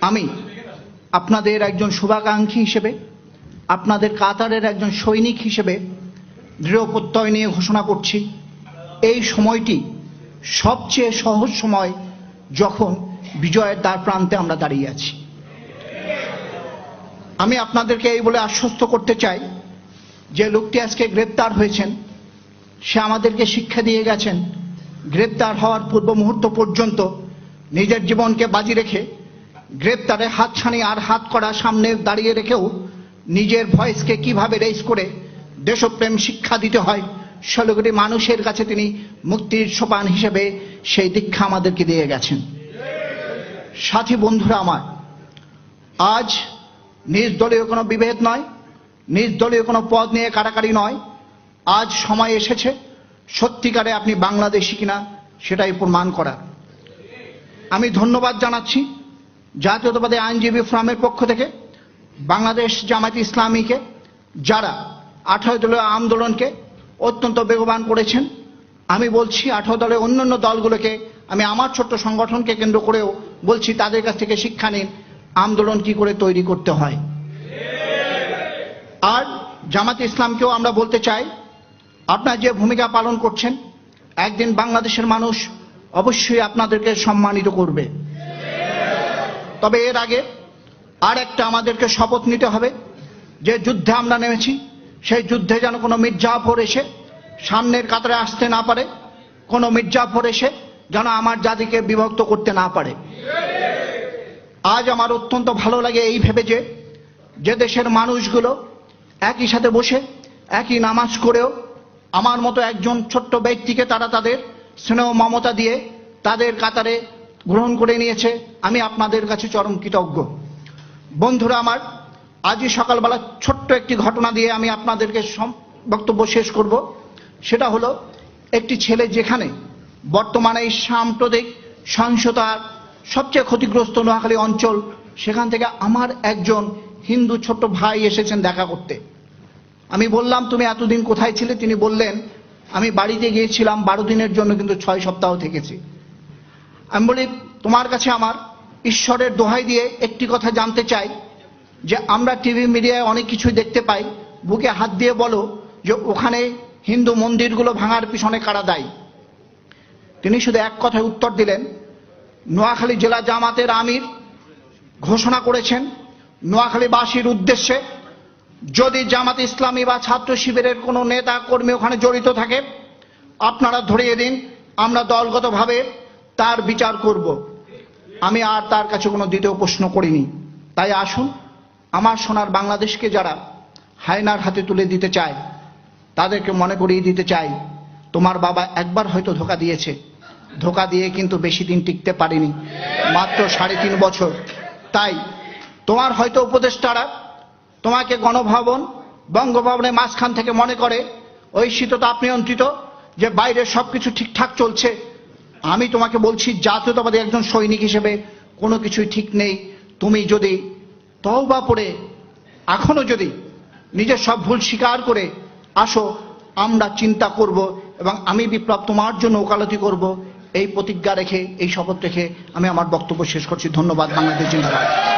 আমি আপনাদের একজন শুভাকাঙ্ক্ষী হিসেবে, আপনাদের কাতারের একজন সৈনিক হিসেবে দৃঢ় প্রত্যয় নিয়ে ঘোষণা করছি। এই সময়টি সবচেয়ে সহজ সময় যখন বিজয়ের দ্বার প্রান্তে আমরা দাঁড়িয়ে আছি। আমি আপনাদেরকে এই বলে আশ্বস্ত করতে চাই যে লোকটি আজকে গ্রেপ্তার হয়েছেন, সে আমাদেরকে শিক্ষা দিয়ে গেছেন, গ্রেপ্তার হওয়ার পূর্ব মুহূর্ত পর্যন্ত নিজের জীবনকে বাজি রেখে গ্রেপ্তারে হাতছানি আর হাত করা সামনে দাঁড়িয়ে রেখেও নিজের ভয়েসকে কীভাবে রেস করে দেশপ্রেম শিক্ষা দিতে হয় ষোলো কোটি মানুষের কাছে তিনি মুক্তির সোপান হিসেবে সেই দীক্ষা আমাদেরকে দিয়ে গেছেন। সাথী বন্ধুরা আমার, আজ নিজ দলীয় কোনো বিভেদ নয়, নিজ দলীয় কোনো পদ নিয়ে কাটাকাটি নয়, আজ সময় এসেছে, সত্যিকারে আপনি বাংলাদেশি কিনা সেটাই প্রমাণ করা আমি ধন্যবাদ জানাচ্ছি জাতীয়তাবাদী আইনজীবী ফোরামের পক্ষ থেকে বাংলাদেশ জামায়াত ইসলামীকে যারা আঠারো দলীয় আন্দোলনকে অত্যন্ত বেগবান করেছেন, আমি বলছি আঠারো দলের অন্যান্য দলগুলোকে, আমি আমার ছোট্ট সংগঠনকে কেন্দ্র করেও বলছি তাদের কাছ থেকে শিক্ষা নিন, আন্দোলন কি করে তৈরি করতে হয়। আর জামাত ইসলামকেও আমরা বলতে চাই, আপনার যে ভূমিকা পালন করছেন, একদিন বাংলাদেশের মানুষ অবশ্যই আপনাদেরকে সম্মানিত করবে। তবে এর আগে আর একটা আমাদেরকে শপথ নিতে হবে। যে যুদ্ধে আমরা নেমেছি, সেই যুদ্ধে যেন কোনো মির্জাফর এসে সামনের কাতারে আসতে না পারে, কোনো মির্জাফর এসে যেন আমার জাতিকে বিভক্ত করতে না পারে। আজ আমার অত্যন্ত ভালো লাগে এই ভেবে যে যে দেশের মানুষগুলো একই সাথে বসে, একই নামাজ করেও আমার মতো একজন ছোট্ট ব্যক্তিকে তারা তাদের স্নেহ মমতা দিয়ে তাদের কাতারে গ্রহণ করে নিয়েছে। আমি আপনাদের কাছে চরম কৃতজ্ঞ। বন্ধুরা আমার, আজই সকালবেলা ছোট্ট একটি ঘটনা দিয়ে আমি আপনাদেরকে বক্তব্য শেষ করব। সেটা হলো, একটি ছেলে যেখানে বর্তমানে এই সাম্প্রতিক সহিংসতার সবচেয়ে ক্ষতিগ্রস্ত নোয়াখালী অঞ্চল, সেখান থেকে আমার একজন হিন্দু ছোট্ট ভাই এসেছেন দেখা করতে। আমি বললাম, তুমি এতদিন কোথায় ছিলে? তিনি বললেন, আমি বাড়িতে গিয়েছিলাম বারো দিনের জন্য, কিন্তু ছয় সপ্তাহ থেকেছি। আমি বলি, তোমার কাছে আমার ঈশ্বরের দোহাই দিয়ে একটি কথা জানতে চাই, যে আমরা টিভি মিডিয়ায় অনেক কিছুই দেখতে পাই। বুকে হাত দিয়ে বলো যে ওখানে হিন্দু মন্দিরগুলো ভাঙার পিছনে কারা দায়ী। তিনি শুধু এক কথায় উত্তর দিলেন, নোয়াখালী জেলা জামাতের আমির ঘোষণা করেছেন, নোয়াখালীবাসীর উদ্দেশ্যে যদি জামাত ইসলামী বা ছাত্র শিবিরের কোনো নেতা কর্মী ওখানে জড়িত থাকে, আপনারা ধরিয়ে দিন, আমরা দলগতভাবে তার বিচার করব। আমি আর তার কাছে কোনো দ্বিতীয় প্রশ্ন করিনি। তাই আসুন, আমার সোনার বাংলাদেশকে যারা হায়নার হাতে তুলে দিতে চায়, তাদেরকে মনে করিয়ে দিতে চাই। তোমার বাবা একবার হয়তো ধোকা দিয়েছে। ধোকা দিয়ে কিন্তু বেশি দিন টিকতে পারেনি, মাত্র সাড়ে তিন বছর। তাই তোমার হয়তো উপদেষ্টারা তোমাকে গণভবন, বঙ্গভবনের মাঝখান থেকে মনে করে ওই শীততাপ নিয়ন্ত্রিত, যে বাইরে সবকিছু ঠিকঠাক চলছে আমি তোমাকে বলছি, জাতীয়তাবাদী একজন সৈনিক হিসেবে কোনো কিছুই ঠিক নেই। তুমি যদি তওবা পড়ে, এখনও যদি নিজের সব ভুল স্বীকার করে আসো, আমরা চিন্তা করব এবং আমি বিপ্লব তোমার জন্য ওকালতি করব। এই প্রতিজ্ঞা রেখে, এই শপথ রেখে আমি আমার বক্তব্য শেষ করছি। ধন্যবাদ, বাংলাদেশ জিন্দাবাদ।